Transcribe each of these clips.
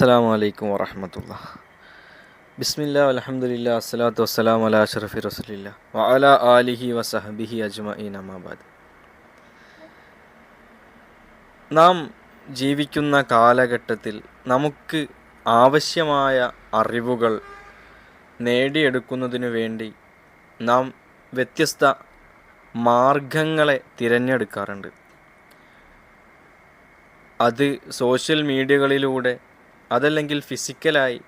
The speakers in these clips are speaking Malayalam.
അസ്സാം വലൈക്കും വറഹമത്തുള്ള ബിസ്മില്ല അലഹമുല്ല അസ്സലാത്തു വസ്സലാം അല അഷറഫി റസുലില്ല വഅല ആലിഹി വസഹബിഹി അജ്മഈൻ അമാബാദ് നാം ജീവിക്കുന്ന കാലഘട്ടത്തിൽ നമുക്ക് ആവശ്യമായ അറിവുകൾ നേടിയെടുക്കുന്നതിനു വേണ്ടി നാം വ്യത്യസ്ത മാർഗങ്ങളെ തിരഞ്ഞെടുക്കാറുണ്ട്. അത് സോഷ്യൽ മീഡിയകളിലൂടെ അതല്ലെങ്കിൽ ഫിസിക്കലായി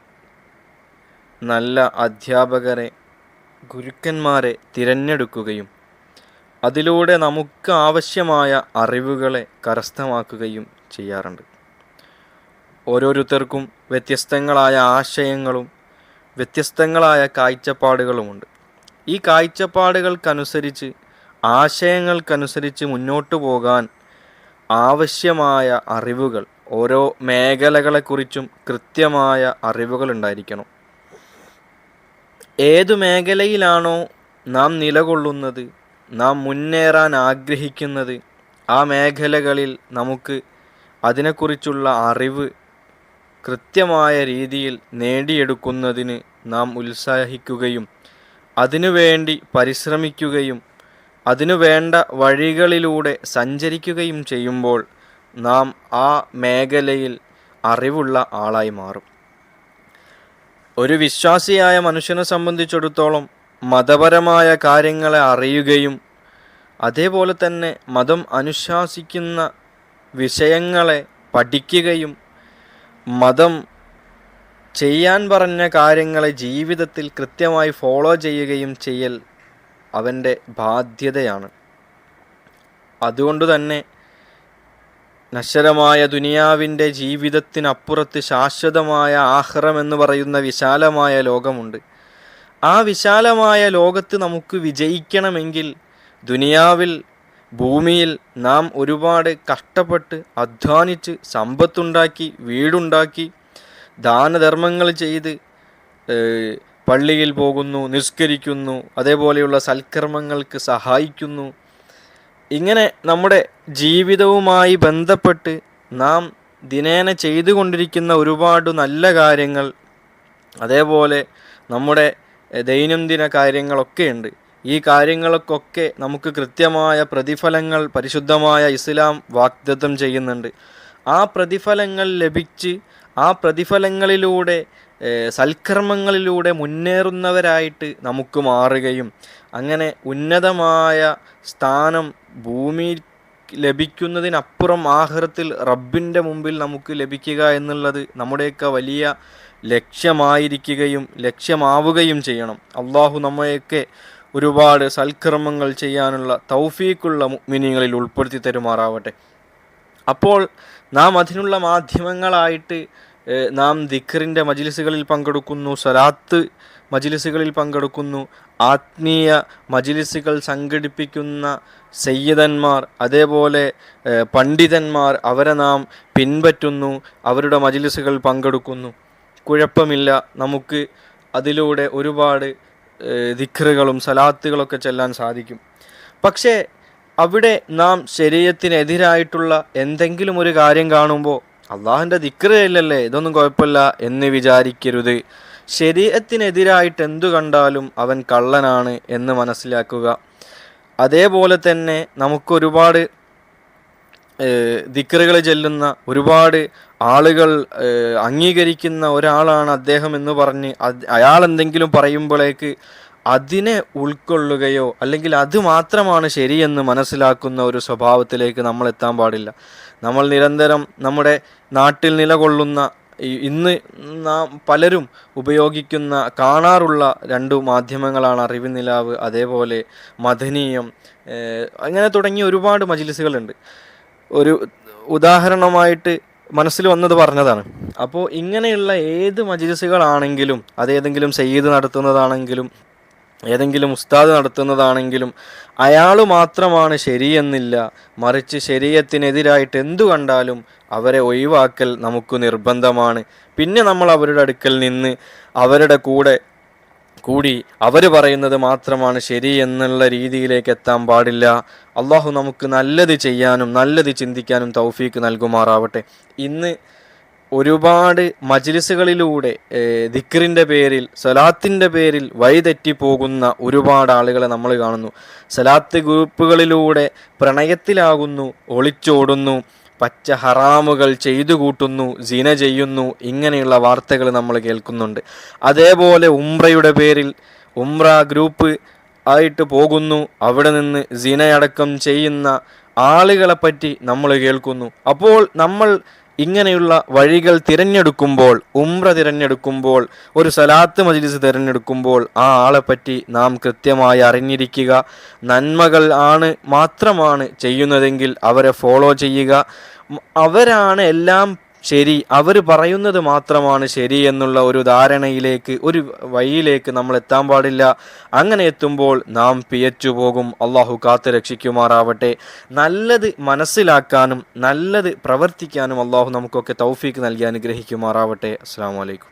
നല്ല അധ്യാപകരെ ഗുരുക്കന്മാരെ തിരഞ്ഞെടുക്കുകയും അതിലൂടെ നമുക്ക് ആവശ്യമായ അറിവുകളെ കരസ്ഥമാക്കുകയും ചെയ്യാറുണ്ട്. ഓരോരുത്തർക്കും വ്യത്യസ്തങ്ങളായ ആശയങ്ങളും വ്യത്യസ്തങ്ങളായ കാഴ്ചപ്പാടുകളുമുണ്ട്. ഈ കാഴ്ചപ്പാടുകൾക്കനുസരിച്ച് ആശയങ്ങൾക്കനുസരിച്ച് മുന്നോട്ട് പോകാൻ ആവശ്യമായ അറിവുകൾ ഓരോ മേഖലകളെക്കുറിച്ചും കൃത്യമായ അറിവുകൾ ഉണ്ടായിരിക്കണം ഏതു മേഖലയിലാണോ നാം നിലകൊള്ളുന്നത് നാം മുന്നേറാൻ ആഗ്രഹിക്കുന്നത് ആ മേഖലകളിൽ നമുക്ക് അതിനെക്കുറിച്ചുള്ള അറിവ് കൃത്യമായ രീതിയിൽ നേടിയെടുക്കുന്നതിന് നാം ഉത്സാഹിക്കുകയും അതിനുവേണ്ടി പരിശ്രമിക്കുകയും അതിനു വേണ്ട വഴികളിലൂടെ സഞ്ചരിക്കുകയും ചെയ്യുമ്പോൾ നാം ആ മേഖലയിൽ അറിവുള്ള ആളായി മാറും. ഒരു വിശ്വാസിയായ മനുഷ്യനെ സംബന്ധിച്ചിടത്തോളം മതപരമായ കാര്യങ്ങളെ അറിയുകയും അതേപോലെ തന്നെ മതം അനുശാസിക്കുന്ന വിഷയങ്ങളെ പഠിക്കുകയും മതം ചെയ്യാൻ പറഞ്ഞ കാര്യങ്ങളെ ജീവിതത്തിൽ കൃത്യമായി ഫോളോ ചെയ്യുകയും ചെയ്യൽ അവന്റെ ബാധ്യതയാണ്. അതുകൊണ്ട് തന്നെ നശ്വരമായ ദുനിയാവിന്റെ ജീവിതത്തിനപ്പുറത്ത് ശാശ്വതമായ ആഹ്റം എന്ന് പറയുന്ന വിശാലമായ ലോകമുണ്ട്. ആ വിശാലമായ ലോകത്ത് നമുക്ക് വിജയിക്കണമെങ്കിൽ ദുനിയാവിൽ ഭൂമിയിൽ നാം ഒരുപാട് കഷ്ടപ്പെട്ട് അധ്വാനിച്ച് സമ്പത്തുണ്ടാക്കി വീടുണ്ടാക്കി ദാനധർമ്മങ്ങൾ ചെയ്ത് പള്ളിയിൽ പോകുന്നു നിസ്കരിക്കുന്നു അതേപോലെയുള്ള സൽക്കർമ്മങ്ങൾക്ക് സഹായിക്കുന്നു ഇങ്ങനെ നമ്മുടെ ജീവിതവുമായി ബന്ധപ്പെട്ട് നാം ദിനേന ചെയ്തുകൊണ്ടിരിക്കുന്ന ഒരുപാട് നല്ല കാര്യങ്ങൾ അതേപോലെ നമ്മുടെ ദൈനംദിന കാര്യങ്ങളൊക്കെ ഉണ്ട്. ഈ കാര്യങ്ങൾക്കൊക്കെ നമുക്ക് കൃത്യമായ പ്രതിഫലങ്ങൾ പരിശുദ്ധമായ ഇസ്ലാം വാഗ്ദത്തം ചെയ്യുന്നുണ്ട്. ആ പ്രതിഫലങ്ങൾ ലഭിച്ച് ആ പ്രതിഫലങ്ങളിലൂടെ സൽക്കർമ്മങ്ങളിലൂടെ മുന്നേറുന്നവരായിട്ട് നമുക്ക് മാറുകയും അങ്ങനെ ഉന്നതമായ സ്ഥാനം ഭൂമിയിൽ ലഭിക്കുന്നതിനപ്പുറം ആഹൃത്തിൽ റബ്ബിന്റെ മുമ്പിൽ നമുക്ക് ലഭിക്കുക എന്നുള്ളത് നമ്മുടെയൊക്കെ വലിയ ലക്ഷ്യമായിരിക്കുകയും ലക്ഷ്യമാവുകയും ചെയ്യണം. അള്ളാഹു നമ്മയൊക്കെ ഒരുപാട് സൽക്കർമ്മങ്ങൾ ചെയ്യാനുള്ള തൗഫീക്കുള്ള മിനിങ്ങളിൽ ഉൾപ്പെടുത്തി തരുമാറാവട്ടെ. അപ്പോൾ നാം അതിനുള്ള മാധ്യമങ്ങളായിട്ട് നാം ദിഖറിന്റെ മജിലിസുകളിൽ പങ്കെടുക്കുന്നു സലാത്ത് മജിലിസുകളിൽ പങ്കെടുക്കുന്നു ആത്മീയ മജിലിസുകൾ സംഘടിപ്പിക്കുന്ന സയ്യിദന്മാർ അതേപോലെ പണ്ഡിതന്മാർ അവരെ നാം പിൻപറ്റുന്നു അവരുടെ മജിലിസുകൾ പങ്കെടുക്കുന്നു. കുഴപ്പമില്ല നമുക്ക് അതിലൂടെ ഒരുപാട് ദിഖറുകളും സലാത്തുകളൊക്കെ ചെല്ലാൻ സാധിക്കും. പക്ഷേ അവിടെ നാം ശരീരത്തിനെതിരായിട്ടുള്ള എന്തെങ്കിലും ഒരു കാര്യം കാണുമ്പോൾ അള്ളാഹിന്റെ ദിക്രയല്ലേ ഇതൊന്നും കുഴപ്പമില്ല എന്ന് വിചാരിക്കരുത്. ശരീരത്തിനെതിരായിട്ട് എന്തു കണ്ടാലും അവൻ കള്ളനാണ് എന്ന് മനസ്സിലാക്കുക. അതേപോലെ തന്നെ നമുക്കൊരുപാട് ദിക്കറുകൾ ചെല്ലുന്ന ഒരുപാട് ആളുകൾ അംഗീകരിക്കുന്ന ഒരാളാണ് അദ്ദേഹം എന്ന് പറഞ്ഞ് അയാൾ എന്തെങ്കിലും പറയുമ്പോഴേക്ക് അതിനെ ഉൾക്കൊള്ളുകയോ അല്ലെങ്കിൽ അത് മാത്രമാണ് ശരിയെന്ന് മനസ്സിലാക്കുന്ന ഒരു സ്വഭാവത്തിലേക്ക് നമ്മൾ എത്താൻ പാടില്ല. നമ്മൾ നിരന്തരം നമ്മുടെ നാട്ടിൽ നിലകൊള്ളുന്ന ഇന്ന് നാം പലരും ഉപയോഗിക്കുന്ന കാണാറുള്ള രണ്ടു മാധ്യമങ്ങളാണ് അറിവ് നിലാവ് അതേപോലെ മദനീയം അങ്ങനെ തുടങ്ങിയ ഒരുപാട് മജിലിസുകളുണ്ട്. ഒരു ഉദാഹരണമായിട്ട് മനസ്സിൽ വന്നത് പറഞ്ഞതാണ്. അപ്പോൾ ഇങ്ങനെയുള്ള ഏത് മജിലിസുകളാണെങ്കിലും അതേതെങ്കിലും സയ്യിദ് നടത്തുന്നതാണെങ്കിലും ഏതെങ്കിലും ഉസ്താദ് നടത്തുന്നതാണെങ്കിലും അയാൾ മാത്രമാണ് ശരിയെന്നില്ല. മറിച്ച് ശരീരത്തിനെതിരായിട്ട് എന്തു കണ്ടാലും അവരെ ഒഴിവാക്കൽ നമുക്ക് നിർബന്ധമാണ്. പിന്നെ നമ്മൾ അവരുടെ അടുക്കൽ നിന്ന് അവരുടെ കൂടെ കൂടി അവർ പറയുന്നത് മാത്രമാണ് ശരി എന്നുള്ള രീതിയിലേക്ക് എത്താൻ പാടില്ല. അള്ളാഹു നമുക്ക് നല്ലത് ചെയ്യാനും നല്ലത് ചിന്തിക്കാനും തൗഫീക്ക് നൽകുമാറാവട്ടെ. ഇന്ന് ഒരുപാട് മജ്ലിസുകളിലൂടെ ദിക്റിന്റെ പേരിൽ സലാത്തിന്റെ പേരിൽ വഴിതെറ്റി പോകുന്ന ഒരുപാട് ആളുകളെ നമ്മൾ കാണുന്നു. സലാത്ത് ഗ്രൂപ്പുകളിലൂടെ പ്രണയത്തിലാകുന്നു ഒളിച്ചോടുന്നു പച്ച ഹറാമുകൾ ചെയ്തു കൂട്ടുന്നു ജിന ചെയ്യുന്നു ഇങ്ങനെയുള്ള വാർത്തകൾ നമ്മൾ കേൾക്കുന്നുണ്ട്. അതേപോലെ ഉംറയുടെ പേരിൽ ഉംറ ഗ്രൂപ്പ് ആയിട്ട് പോകുന്നു അവിടെ നിന്ന് ജിനയടക്കം ചെയ്യുന്ന ആളുകളെ പറ്റി നമ്മൾ കേൾക്കുന്നു. അപ്പോൾ നമ്മൾ ഇങ്ങനെയുള്ള വഴികൾ തിരഞ്ഞെടുക്കുമ്പോൾ ഉമ്ര തിരഞ്ഞെടുക്കുമ്പോൾ ഒരു സലാത്ത് മജിലിസ് തിരഞ്ഞെടുക്കുമ്പോൾ ആ ആളെ പറ്റി നാം കൃത്യമായി അറിഞ്ഞിരിക്കുക. നന്മകൾ ആണ് മാത്രമാണ് ചെയ്യുന്നതെങ്കിൽ അവരെ ഫോളോ ചെയ്യുക. അവരാണ് എല്ലാം ശരി അവർ പറയുന്നത് മാത്രമാണ് ശരി എന്നുള്ള ഒരു ധാരണയിലേക്ക് ഒരു വഴിയിലേക്ക് നമ്മൾ എത്താൻ പാടില്ല. അങ്ങനെ എത്തുമ്പോൾ നാം പിയച്ചു പോകും. അള്ളാഹു കാത്ത് രക്ഷിക്കുമാറാവട്ടെ. നല്ലത് മനസ്സിലാക്കാനും നല്ലത് പ്രവർത്തിക്കാനും അള്ളാഹു നമുക്കൊക്കെ തൗഫീക്ക് നൽകി അനുഗ്രഹിക്കുമാറാവട്ടെ. അസ്സാം വലൈക്കും